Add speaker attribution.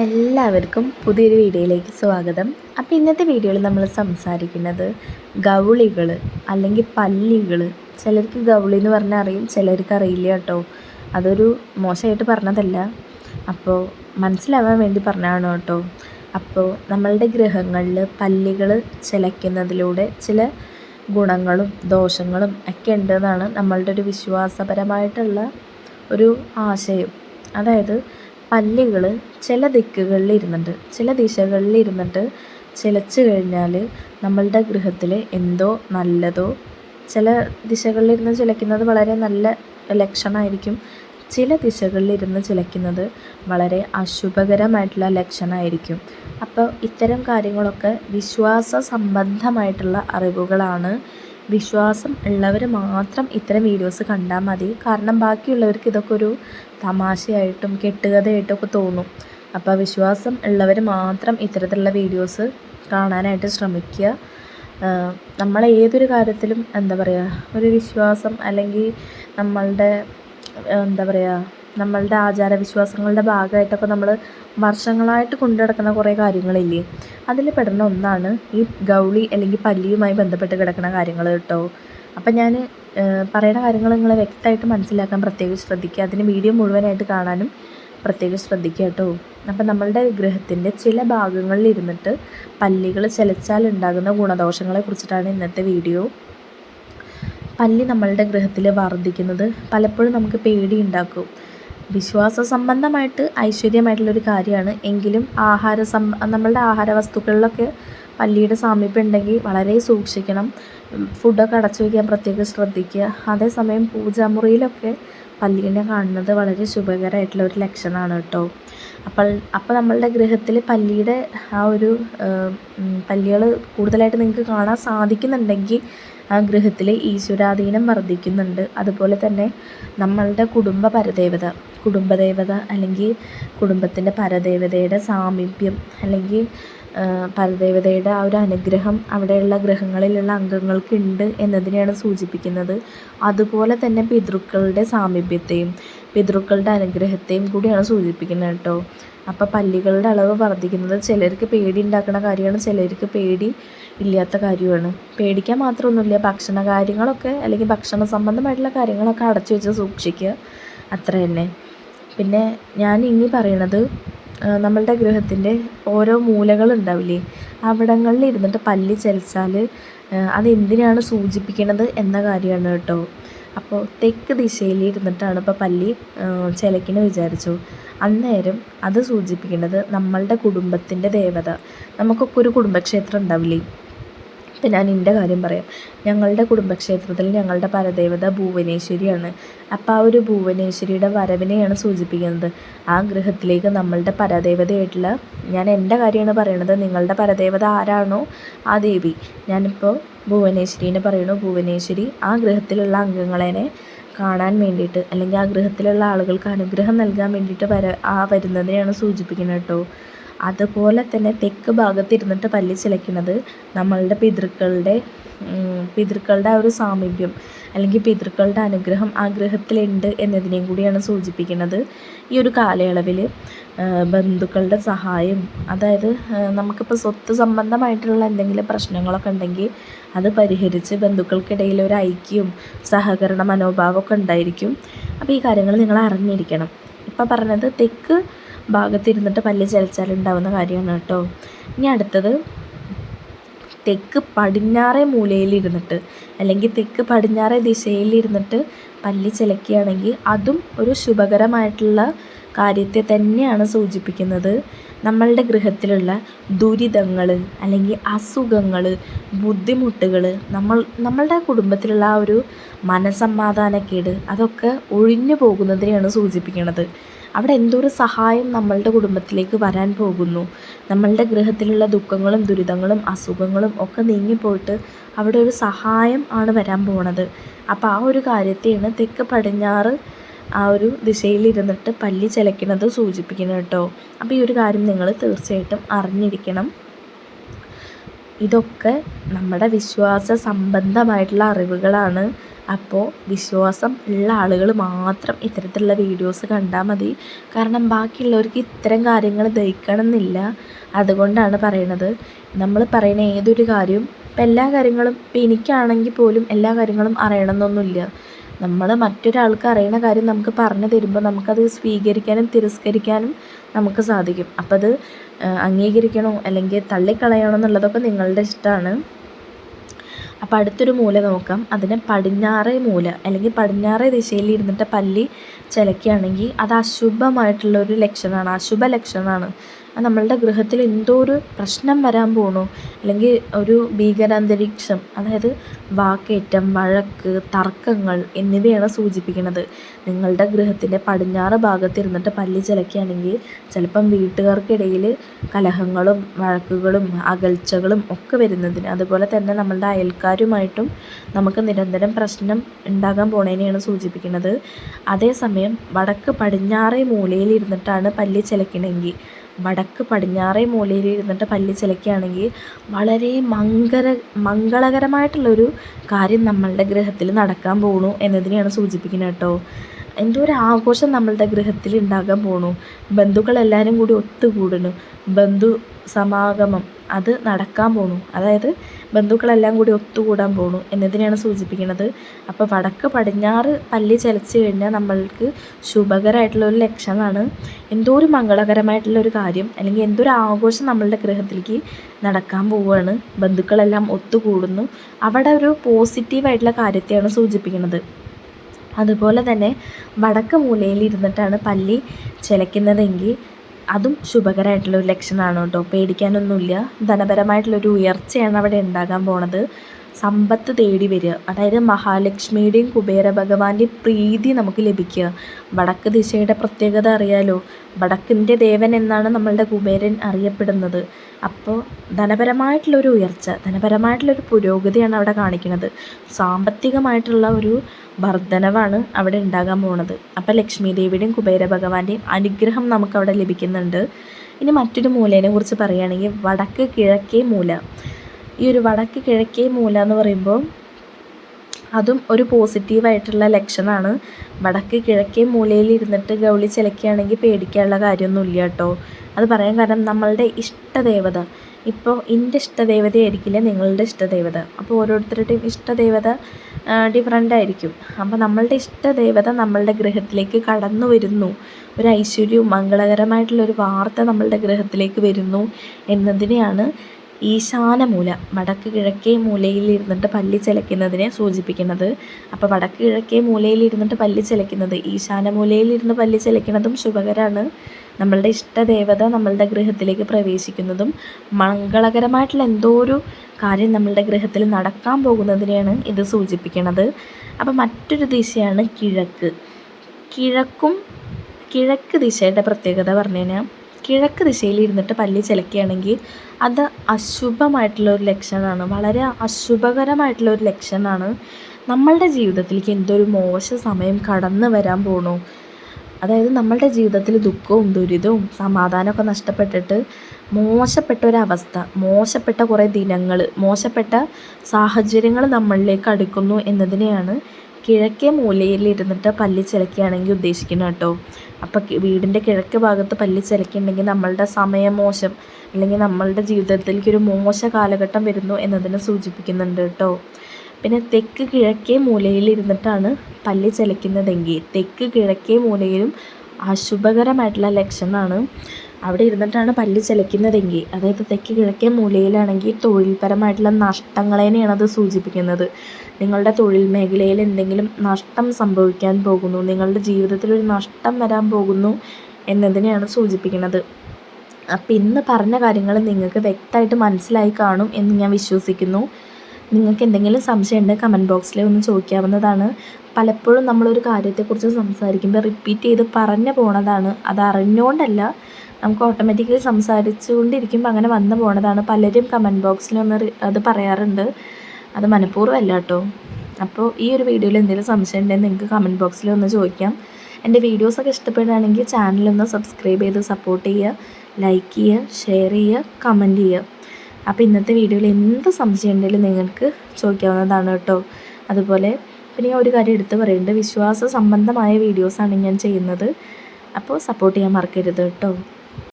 Speaker 1: എല്ലാവർക്കും പുതിയൊരു വീഡിയോയിലേക്ക് സ്വാഗതം. അപ്പോൾ ഇന്നത്തെ വീഡിയോയിൽ നമ്മൾ സംസാരിക്കുന്നത് ഗൗളികൾ അല്ലെങ്കിൽ പല്ലികൾ. ചിലർക്ക് ഗൗളി എന്ന് പറഞ്ഞാൽ അറിയും ചിലർക്ക് അറിയില്ല കേട്ടോ. അതൊരു മോശമായിട്ട് പറഞ്ഞതല്ല. അപ്പോൾ മനസ്സിലാവാൻ വേണ്ടി പറഞ്ഞതാണ് കേട്ടോ. അപ്പോൾ നമ്മളുടെ ഗ്രഹങ്ങളിൽ പല്ലികൾ ചിലയ്ക്കുന്നതിലൂടെ ചില ഗുണങ്ങളും ദോഷങ്ങളും ഒക്കെ ഉണ്ടെന്നാണ് നമ്മളുടെ ഒരു വിശ്വാസപരമായിട്ടുള്ള ഒരു ആശയം. അതായത് പല്ലികൾ ചില ദിക്കുകളിൽ ഇരുന്നിട്ട് ചില ദിശകളിൽ ഇരുന്നിട്ട് ചിലച്ച് കഴിഞ്ഞാൽ നമ്മളുടെ ഗൃഹത്തിൽ എന്തോ നല്ലതോ ചില ദിശകളിൽ ഇരുന്ന് ചിലയ്ക്കുന്നത് വളരെ നല്ല ലക്ഷണമായിരിക്കും ചില ദിശകളിൽ ഇരുന്ന് ചിലയ്ക്കുന്നത് വളരെ അശുഭകരമായിട്ടുള്ള ലക്ഷണമായിരിക്കും അപ്പോൾ ഇത്തരം കാര്യങ്ങളൊക്കെ വിശ്വാസ സംബന്ധമായിട്ടുള്ള അറിവുകളാണ് വിശ്വാസം ഉള്ളവർ മാത്രം ഇത്തരം വീഡിയോസ് കണ്ടാൽ മതി. കാരണം ബാക്കിയുള്ളവർക്ക് ഇതൊക്കെ ഒരു തമാശയായിട്ടും കെട്ടുകഥയായിട്ടും ഒക്കെ തോന്നും. അപ്പോൾ വിശ്വാസം ഉള്ളവർ മാത്രം ഇത്തരത്തിലുള്ള വീഡിയോസ് കാണാനായിട്ട് ശ്രമിക്കുക. നമ്മൾ ഏതൊരു കാര്യത്തിലും എന്താ പറയുക ഒരു വിശ്വാസം അല്ലെങ്കിൽ നമ്മളുടെ എന്താ പറയുക നമ്മളുടെ ആചാര വിശ്വാസങ്ങളുടെ ഭാഗമായിട്ടൊക്കെ നമ്മൾ വർഷങ്ങളായിട്ട് കൊണ്ടു നടക്കുന്ന കുറേ കാര്യങ്ങളില്ലേ? അതിൽ പെടുന്ന ഒന്നാണ് ഈ ഗൗളി അല്ലെങ്കിൽ പല്ലിയുമായി ബന്ധപ്പെട്ട് കിടക്കുന്ന കാര്യങ്ങൾ കേട്ടോ. അപ്പം ഞാൻ പറയുന്ന കാര്യങ്ങൾ നിങ്ങൾ വ്യക്തമായിട്ട് മനസ്സിലാക്കാൻ പ്രത്യേകം ശ്രദ്ധിക്കുക. അതിന് വീഡിയോ മുഴുവനായിട്ട് കാണാനും പ്രത്യേകം ശ്രദ്ധിക്കുക കേട്ടോ. അപ്പം നമ്മളുടെ വിഗ്രഹത്തിന്റെ ചില ഭാഗങ്ങളിൽ ഇരുന്നിട്ട് പല്ലികൾ ചലച്ചാൽ ഉണ്ടാകുന്ന ഗുണദോഷങ്ങളെ കുറിച്ചിട്ടാണ് ഇന്നത്തെ വീഡിയോ. പല്ലി നമ്മളുടെ ഗ്രഹത്തിൽ വർദ്ധിക്കുന്നത്. പലപ്പോഴും നമുക്ക് പേടി ഉണ്ടാക്കും. വിശ്വാസ സംബന്ധമായിട്ട് ഐശ്വര്യമായിട്ടുള്ളൊരു കാര്യമാണ്. എങ്കിലും ആഹാര സം നമ്മളുടെ ആഹാര വസ്തുക്കളിലൊക്കെ പല്ലിയുടെ സാമീപ്യം ഉണ്ടെങ്കിൽ വളരെ സൂക്ഷിക്കണം. ഫുഡൊക്കെ അടച്ചു വയ്ക്കാൻ പ്രത്യേകം ശ്രദ്ധിക്കുക. അതേസമയം പൂജാമുറിയിലൊക്കെ പല്ലീനെ കാണുന്നത് വളരെ ശുഭകരമായിട്ടുള്ള ഒരു ലക്ഷണമാണ് കേട്ടോ. അപ്പോൾ അപ്പോൾ നമ്മളുടെ ഗൃഹത്തിൽ പല്ലിയുടെ ആ ഒരു പല്ലികൾ കൂടുതലായിട്ട് നിങ്ങൾക്ക് കാണാൻ സാധിക്കുന്നുണ്ടെങ്കിൽ ആ ഗൃഹത്തിൽ ഈശ്വരാധീനം വർദ്ധിക്കുന്നുണ്ട്. അതുപോലെ തന്നെ നമ്മളുടെ കുടുംബ പരദേവത കുടുംബദേവത അല്ലെങ്കിൽ കുടുംബത്തിന്റെ പരദേവതയുടെ സാമീപ്യം അല്ലെങ്കിൽ പരദേവതയുടെ ആ ഒരു അനുഗ്രഹം അവിടെയുള്ള ഗ്രഹങ്ങളിലുള്ള അംഗങ്ങൾക്കുണ്ട് എന്നതിനെയാണ് സൂചിപ്പിക്കുന്നത്. അതുപോലെ തന്നെ പിതൃക്കളുടെ സാമീപ്യത്തെയും പിതൃക്കളുടെ അനുഗ്രഹത്തെയും കൂടിയാണ് സൂചിപ്പിക്കുന്നത് കേട്ടോ. അപ്പോൾ പല്ലികളുടെ അളവ് വർദ്ധിക്കുന്നത് ചിലർക്ക് പേടി ഉണ്ടാക്കുന്ന കാര്യമാണ് ചിലർക്ക് പേടി ഇല്ലാത്ത കാര്യമാണ്. പേടിക്കാൻ മാത്രമൊന്നുമില്ല ഭക്ഷണ കാര്യങ്ങളൊക്കെ അല്ലെങ്കിൽ ഭക്ഷണ സംബന്ധമായിട്ടുള്ള കാര്യങ്ങളൊക്കെ അടച്ചു വെച്ച് സൂക്ഷിക്കുക. അത്ര തന്നെ. പിന്നെ ഞാൻ ഇനി പറയണത് നമ്മളുടെ ഗൃഹത്തിന്റെ ഓരോ മൂലകളുണ്ടാവില്ലേ അവിടങ്ങളിൽ ഇരുന്നിട്ട് പല്ലി ചലിച്ചാൽ അതെന്തിനാണ് സൂചിപ്പിക്കുന്നത് എന്ന കാര്യമാണ് കേട്ടോ. അപ്പോൾ തെക്ക് ദിശയിൽ ഇരുന്നിട്ടാണ് ഇപ്പോൾ പല്ലി ചിലക്കിന് വിചാരിച്ചു. അന്നേരം അത് സൂചിപ്പിക്കുന്നത് നമ്മളുടെ കുടുംബത്തിന്റെ ദേവത. നമുക്കൊക്കെ ഒരു കുടുംബക്ഷേത്രം ഉണ്ടാവില്ലേ? ഇപ്പം ഞാൻ എന്റെ കാര്യം പറയാം. ഞങ്ങളുടെ കുടുംബക്ഷേത്രത്തിൽ ഞങ്ങളുടെ പരദേവത ഭുവനേശ്വരിയാണ്. അപ്പോൾ ആ ഒരു ഭുവനേശ്വരിയുടെ വരവിനെയാണ് സൂചിപ്പിക്കുന്നത്. ആ ഗൃഹത്തിലേക്ക് നമ്മളുടെ പരദേവതയായിട്ടുള്ള ഞാൻ എന്റെ കാര്യമാണ് പറയണത് നിങ്ങളുടെ പരദേവത ആരാണോ ആ ദേവി. ഞാനിപ്പോൾ ഭുവനേശ്വരീനെ പറയുന്നു. ഭുവനേശ്വരി ആ ഗ്രഹത്തിലുള്ള അംഗങ്ങളെ കാണാൻ വേണ്ടിയിട്ട് അല്ലെങ്കിൽ ആ ഗ്രഹത്തിലുള്ള ആളുകൾക്ക് അനുഗ്രഹം നൽകാൻ വേണ്ടിയിട്ട് വര ആ വരുന്നതിനെയാണ് സൂചിപ്പിക്കുന്നത് കേട്ടോ. അതുപോലെ തന്നെ തെക്ക് ഭാഗത്തിരുന്നിട്ട് പല്ലി ചിലയ്ക്കുന്നത് നമ്മളുടെ പിതൃക്കളുടെ പിതൃക്കളുടെ ആ ഒരു സാമീപ്യം അല്ലെങ്കിൽ പിതൃക്കളുടെ അനുഗ്രഹം ആ ഗ്രഹത്തിലുണ്ട് എന്നതിനെയും കൂടിയാണ് സൂചിപ്പിക്കുന്നത് ഈ ഒരു കാലയളവിൽ. ബന്ധുക്കളുടെ സഹായം അതായത് നമുക്കിപ്പോൾ സ്വത്ത് സംബന്ധമായിട്ടുള്ള എന്തെങ്കിലും പ്രശ്നങ്ങളൊക്കെ ഉണ്ടെങ്കിൽ അത് പരിഹരിച്ച് ബന്ധുക്കൾക്കിടയിൽ ഒരു ഐക്യവും സഹകരണ മനോഭാവമൊക്കെ ഉണ്ടായിരിക്കും. അപ്പോൾ ഈ കാര്യങ്ങൾ നിങ്ങൾ അറിഞ്ഞിരിക്കണം. ഇപ്പോൾ പറഞ്ഞത് തെക്ക് ഭാഗത്തിരുന്നിട്ട് പല്ല് ചലിച്ചാലുണ്ടാവുന്ന കാര്യമാണ് കേട്ടോ. ഇനി അടുത്തത് തെക്ക് പടിഞ്ഞാറേ മൂലയിലിരുന്നിട്ട് അല്ലെങ്കിൽ തെക്ക് പടിഞ്ഞാറേ ദിശയിലിരുന്നിട്ട് പല്ല് ചിലക്കുകയാണെങ്കിൽ അതും ഒരു ശുഭകരമായിട്ടുള്ള കാര്യത്തെ തന്നെയാണ് സൂചിപ്പിക്കുന്നത്. നമ്മളുടെ ഗൃഹത്തിലുള്ള ദുരിതങ്ങൾ അല്ലെങ്കിൽ അസുഖങ്ങൾ ബുദ്ധിമുട്ടുകൾ നമ്മൾ നമ്മളുടെ കുടുംബത്തിലുള്ള ആ ഒരു മനസമാധാനക്കേട് അതൊക്കെ ഒഴിഞ്ഞു പോകുന്നതിനെയാണ് സൂചിപ്പിക്കുന്നത്. അവിടെ എന്തൊരു സഹായം നമ്മളുടെ കുടുംബത്തിലേക്ക് വരാൻ പോകുന്നു. നമ്മളുടെ ഗൃഹത്തിലുള്ള ദുഃഖങ്ങളും ദുരിതങ്ങളും അസുഖങ്ങളും ഒക്കെ നീങ്ങിപ്പോയിട്ട് അവിടെ ഒരു സഹായം ആണ് വരാൻ പോണത്. അപ്പോൾ ആ ഒരു കാര്യത്തെയാണ് തെക്ക് പടിഞ്ഞാറ് ആ ഒരു ദിശയിലിരുന്നിട്ട് പല്ലി ചിലയ്ക്കുന്നത് സൂചിപ്പിക്കുന്നത് കേട്ടോ. അപ്പോൾ ഈ ഒരു കാര്യം നിങ്ങൾ തീർച്ചയായിട്ടും അറിഞ്ഞിരിക്കണം. ഇതൊക്കെ നമ്മുടെ വിശ്വാസ സംബന്ധമായിട്ടുള്ള അറിവുകളാണ്. അപ്പോൾ വിശ്വാസം ഉള്ള ആളുകൾ മാത്രം ഇത്തരത്തിലുള്ള വീഡിയോസ് കണ്ടാൽ മതി. കാരണം ബാക്കിയുള്ളവർക്ക് ഇത്തരം കാര്യങ്ങൾ ദഹിക്കണം എന്നില്ല അതുകൊണ്ടാണ് പറയണത് നമ്മൾ പറയുന്ന ഏതൊരു കാര്യവും ഇപ്പം എല്ലാ കാര്യങ്ങളും ഇപ്പം എനിക്കാണെങ്കിൽ പോലും എല്ലാ കാര്യങ്ങളും അറിയണമെന്നൊന്നുമില്ല. നമ്മൾ മറ്റൊരാൾക്ക് അറിയണ കാര്യം നമുക്ക് പറഞ്ഞു തരുമ്പോൾ നമുക്കത് സ്വീകരിക്കാനും തിരസ്കരിക്കാനും നമുക്ക് സാധിക്കും. അപ്പം അത് അംഗീകരിക്കണോ അല്ലെങ്കിൽ തള്ളിക്കളയണോ എന്നുള്ളതൊക്കെ നിങ്ങളുടെ ഇഷ്ടമാണ് അപ്പോൾ അടുത്തൊരു മൂല നോക്കാം. അതിന് പടിഞ്ഞാറേ മൂല അല്ലെങ്കിൽ പടിഞ്ഞാറേ ദിശയിൽ ഇരുന്നിട്ട് പല്ലി ചിലക്കുകയാണെങ്കിൽ അത് അശുഭമായിട്ടുള്ള ഒരു ലക്ഷണമാണ് അശുഭ ലക്ഷണമാണ് നമ്മളുടെ ഗൃഹത്തിൽ എന്തോ ഒരു പ്രശ്നം വരാൻ പോണു. അല്ലെങ്കിൽ ഒരു ഭീകരാന്തരീക്ഷം അതായത് വാക്കേറ്റം വഴക്ക് തർക്കങ്ങൾ എന്നിവയാണ് സൂചിപ്പിക്കുന്നത് നിങ്ങളുടെ ഗൃഹത്തിന്റെ പടിഞ്ഞാറ് ഭാഗത്ത് ഇരുന്നിട്ട് പല്ലി ചിലക്കുകയാണെങ്കിൽ ചിലപ്പം വീട്ടുകാർക്കിടയിൽ കലഹങ്ങളും വഴക്കുകളും അകൽച്ചകളും ഒക്കെ വരുന്നതിന്. അതുപോലെ തന്നെ നമ്മളുടെ അയൽക്കാരുമായിട്ടും നമുക്ക് നിരന്തരം പ്രശ്നം ഉണ്ടാകാൻ പോണേനെയാണ് സൂചിപ്പിക്കുന്നത് അതേസമയം വടക്ക് പടിഞ്ഞാറേ മൂലയിൽ ഇരുന്നിട്ടാണ് പല്ലി ചിലക്കണമെങ്കിൽ വടക്ക് പടിഞ്ഞാറേ മൂലയിൽ ഇരുന്നിട്ട് പല്ലി ചിലക്കുകയാണെങ്കിൽ വളരെ മംഗല മംഗളകരമായിട്ടുള്ളൊരു കാര്യം നമ്മളുടെ ഗ്രഹത്തിൽ നടക്കാൻ പോണു എന്നതിനെയാണ് സൂചിപ്പിക്കുന്നത് കേട്ടോ. എന്തോ ഒരു ആഘോഷം നമ്മളുടെ ഗൃഹത്തിൽ ഉണ്ടാകാൻ പോണു. ബന്ധുക്കളെല്ലാവരും കൂടി ഒത്തുകൂടുന്നു. ബന്ധു സമാഗമം അത് നടക്കാൻ പോണു. അതായത് ബന്ധുക്കളെല്ലാം കൂടി ഒത്തുകൂടാൻ പോണു എന്നതിനെയാണ് സൂചിപ്പിക്കുന്നത്. അപ്പോൾ വടക്ക് പടിഞ്ഞാറ് പല്ലി ചലച്ചു കഴിഞ്ഞാൽ നമ്മൾക്ക് ശുഭകരമായിട്ടുള്ള ഒരു ലക്ഷണമാണ്. എന്തോ ഒരു മംഗളകരമായിട്ടുള്ള ഒരു കാര്യം അല്ലെങ്കിൽ എന്തോ ഒരു ആഘോഷം നമ്മളുടെ ഗൃഹത്തിലേക്ക് നടക്കാൻ പോവുകയാണ്. ബന്ധുക്കളെല്ലാം ഒത്തുകൂടുന്നു. അവിടെ ഒരു പോസിറ്റീവായിട്ടുള്ള കാര്യത്തെയാണ് സൂചിപ്പിക്കുന്നത്. അതുപോലെ തന്നെ വടക്ക് മൂലയിൽ ഇരുന്നിട്ടാണ് പല്ലി ചിലയ്ക്കുന്നതെങ്കിൽ അതും ശുഭകരമായിട്ടുള്ള ഒരു ലക്ഷണമാണ് കേട്ടോ. പേടിക്കാനൊന്നുമില്ല. ധനപരമായിട്ടുള്ളൊരു ഉയർച്ചയാണ് അവിടെ ഉണ്ടാകാൻ പോണത്. സമ്പത്ത് തേടി വരിക. അതായത് മഹാലക്ഷ്മിയുടെയും കുബേര ഭഗവാന്റെയും പ്രീതി നമുക്ക് ലഭിക്കുക. വടക്ക് ദിശയുടെ പ്രത്യേകത അറിയാലോ? വടക്കിന്റെ ദേവൻ എന്നാണ് നമ്മളുടെ കുബേരൻ അറിയപ്പെടുന്നത്. അപ്പോൾ ധനപരമായിട്ടുള്ളൊരു ഉയർച്ച ധനപരമായിട്ടുള്ളൊരു പുരോഗതിയാണ് അവിടെ കാണിക്കുന്നത്. സാമ്പത്തികമായിട്ടുള്ള ഒരു വർധനവാണ് അവിടെ ഉണ്ടാകാൻ പോണത്. അപ്പോൾ ലക്ഷ്മി ദേവിയുടെയും കുബേര ഭഗവാന്റെയും അനുഗ്രഹം നമുക്കവിടെ ലഭിക്കുന്നുണ്ട്. ഇനി മറ്റൊരു മൂലേനെ കുറിച്ച് പറയുകയാണെങ്കിൽ വടക്ക് കിഴക്കേ മൂല. ഈ ഒരു വടക്ക് കിഴക്കേ മൂല എന്ന് പറയുമ്പോൾ അതും ഒരു പോസിറ്റീവായിട്ടുള്ള ലക്ഷണമാണ് വടക്ക് കിഴക്കേ മൂലയിൽ ഇരുന്നിട്ട് ഗൗളി ചിലക്കുകയാണെങ്കിൽ പേടിക്കാനുള്ള കാര്യമൊന്നുമില്ല കേട്ടോ. അത് പറയാൻ കാരണം നമ്മളുടെ ഇഷ്ടദേവത. ഇപ്പോൾ എന്റെ ഇഷ്ടദേവതയായിരിക്കില്ല നിങ്ങളുടെ ഇഷ്ടദേവത. അപ്പോൾ ഓരോരുത്തരുടെയും ഇഷ്ടദേവത ഡിഫറെന്റ് ആയിരിക്കും. അപ്പോൾ നമ്മളുടെ ഇഷ്ടദേവത നമ്മളുടെ ഗ്രഹത്തിലേക്ക് കടന്നു വരുന്നു. ഒരു ഐശ്വര്യവും മംഗളകരമായിട്ടുള്ളൊരു വാർത്ത നമ്മളുടെ ഗ്രഹത്തിലേക്ക് വരുന്നു എന്നതിനെയാണ് ഈശാനമൂല വടക്ക് കിഴക്കേ മൂലയിൽ ഇരുന്നിട്ട് പല്ലി ചിലയ്ക്കുന്നതിനെ സൂചിപ്പിക്കുന്നത്. അപ്പോൾ വടക്ക് കിഴക്കേ മൂലയിൽ ഇരുന്നിട്ട് പല്ലി ചിലയ്ക്കുന്നത് ഈശാനമൂലയിൽ ഇരുന്ന് പല്ലി ചിലയ്ക്കുന്നതും ശുഭകരമാണ് നമ്മളുടെ ഇഷ്ടദേവത നമ്മളുടെ ഗൃഹത്തിലേക്ക് പ്രവേശിക്കുന്നതും മംഗളകരമായിട്ടുള്ള എന്തോ ഒരു കാര്യം നമ്മളുടെ ഗൃഹത്തിൽ നടക്കാൻ പോകുന്നതിനെയാണ് ഇത് സൂചിപ്പിക്കുന്നത് അപ്പോൾ മറ്റൊരു ദിശയാണ് കിഴക്ക്. കിഴക്കും കിഴക്ക് ദിശയുടെ പ്രത്യേകത പറഞ്ഞു കഴിഞ്ഞാൽ കിഴക്ക് ദിശയിൽ ഇരുന്നിട്ട് പല്ലി ചിലക്കുകയാണെങ്കിൽ അത് അശുഭമായിട്ടുള്ള ഒരു ലക്ഷണമാണ്. വളരെ അശുഭകരമായിട്ടുള്ള ഒരു ലക്ഷണമാണ്. നമ്മളുടെ ജീവിതത്തിലേക്ക് എന്തൊരു മോശ സമയം കടന്നു വരാൻ പോണു. അതായത് നമ്മളുടെ ജീവിതത്തിൽ ദുഃഖവും ദുരിതവും സമാധാനമൊക്കെ നഷ്ടപ്പെട്ടിട്ട് മോശപ്പെട്ട ഒരവസ്ഥ മോശപ്പെട്ട കുറേ ദിനങ്ങൾ മോശപ്പെട്ട സാഹചര്യങ്ങൾ നമ്മളിലേക്ക് അടുക്കുന്നു എന്നതിനെയാണ് കിഴക്കേ മൂലയിൽ ഇരുന്നിട്ട് പല്ലി ചിലക്കുകയാണെങ്കിൽ ഉദ്ദേശിക്കണം കേട്ടോ. അപ്പോൾ വീടിന്റെ കിഴക്ക് ഭാഗത്ത് പല്ലി ചിലക്കുന്നുണ്ടെങ്കിൽ നമ്മളുടെ സമയം മോശം അല്ലെങ്കിൽ നമ്മളുടെ ജീവിതത്തിലേക്ക് ഒരു മോശ കാലഘട്ടം വരുന്നു എന്നതിനെ സൂചിപ്പിക്കുന്നുണ്ട് കേട്ടോ. പിന്നെ തെക്ക് കിഴക്കേ മൂലയിൽ ഇരുന്നിട്ടാണ് പല്ലി ചിലക്കുന്നതെങ്കിൽ തെക്ക് കിഴക്കേ മൂലയിലും അശുഭകരമായിട്ടുള്ള ലക്ഷണമാണ് അവിടെ ഇരുന്നിട്ടാണ് പല്ല് ചിലയ്ക്കുന്നതെങ്കിൽ അതായത് തെക്ക് കിഴക്കേ മൂലയിലാണെങ്കിൽ തൊഴിൽപരമായിട്ടുള്ള നഷ്ടങ്ങളെയാണ് അത് സൂചിപ്പിക്കുന്നത്. നിങ്ങളുടെ തൊഴിൽ മേഖലയിൽ എന്തെങ്കിലും നഷ്ടം സംഭവിക്കാൻ പോകുന്നു നിങ്ങളുടെ ജീവിതത്തിൽ ഒരു നഷ്ടം വരാൻ പോകുന്നു എന്നതിനെയാണ് സൂചിപ്പിക്കുന്നത്. അപ്പം ഇന്ന് പറഞ്ഞ കാര്യങ്ങൾ നിങ്ങൾക്ക് വ്യക്തമായിട്ട് മനസ്സിലായി കാണും എന്ന് ഞാൻ വിശ്വസിക്കുന്നു. നിങ്ങൾക്ക് എന്തെങ്കിലും സംശയം ഉണ്ടെങ്കിൽ കമന്റ് ബോക്സിൽ ഒന്ന് ചോദിക്കാവുന്നതാണ്. പലപ്പോഴും നമ്മളൊരു കാര്യത്തെക്കുറിച്ച് സംസാരിക്കുമ്പോൾ റിപ്പീറ്റ് ചെയ്ത് പറഞ്ഞു പോണതാണ്. അത് അറിഞ്ഞുകൊണ്ടല്ല നമുക്ക് ഓട്ടോമാറ്റിക്കലി സംസാരിച്ചുകൊണ്ടിരിക്കുമ്പോൾ അങ്ങനെ വന്നു പോണതാണ്. പലരും കമന്റ് ബോക്സിൽ ഒന്ന് അത് പറയാറുണ്ട്. അത് മനഃപൂർവം അല്ല കേട്ടോ. അപ്പോൾ ഈ ഒരു വീഡിയോയിൽ എന്തെങ്കിലും സംശയം ഉണ്ടെങ്കിൽ നിങ്ങൾക്ക് കമന്റ് ബോക്സിൽ ഒന്ന് ചോദിക്കാം. എന്റെ വീഡിയോസൊക്കെ ഇഷ്ടപ്പെടുകയാണെങ്കിൽ ചാനലൊന്ന് സബ്സ്ക്രൈബ് ചെയ്ത് സപ്പോർട്ട് ചെയ്യുക. ലൈക്ക് ചെയ്യുക ഷെയർ ചെയ്യുക കമന്റ് ചെയ്യുക. അപ്പോൾ ഇന്നത്തെ വീഡിയോയിൽ എന്ത് സംശയം ഉണ്ടെങ്കിലും നിങ്ങൾക്ക് ചോദിക്കാവുന്നതാണ് കേട്ടോ. അതുപോലെ പിന്നെ ഞാൻ ഒരു കാര്യം എടുത്ത് പറയുന്നുണ്ട് വിശ്വാസ സംബന്ധമായ വീഡിയോസാണ് ഞാൻ ചെയ്യുന്നത്. അപ്പോൾ സപ്പോർട്ട് ചെയ്യാൻ മറക്കരുത് കേട്ടോ.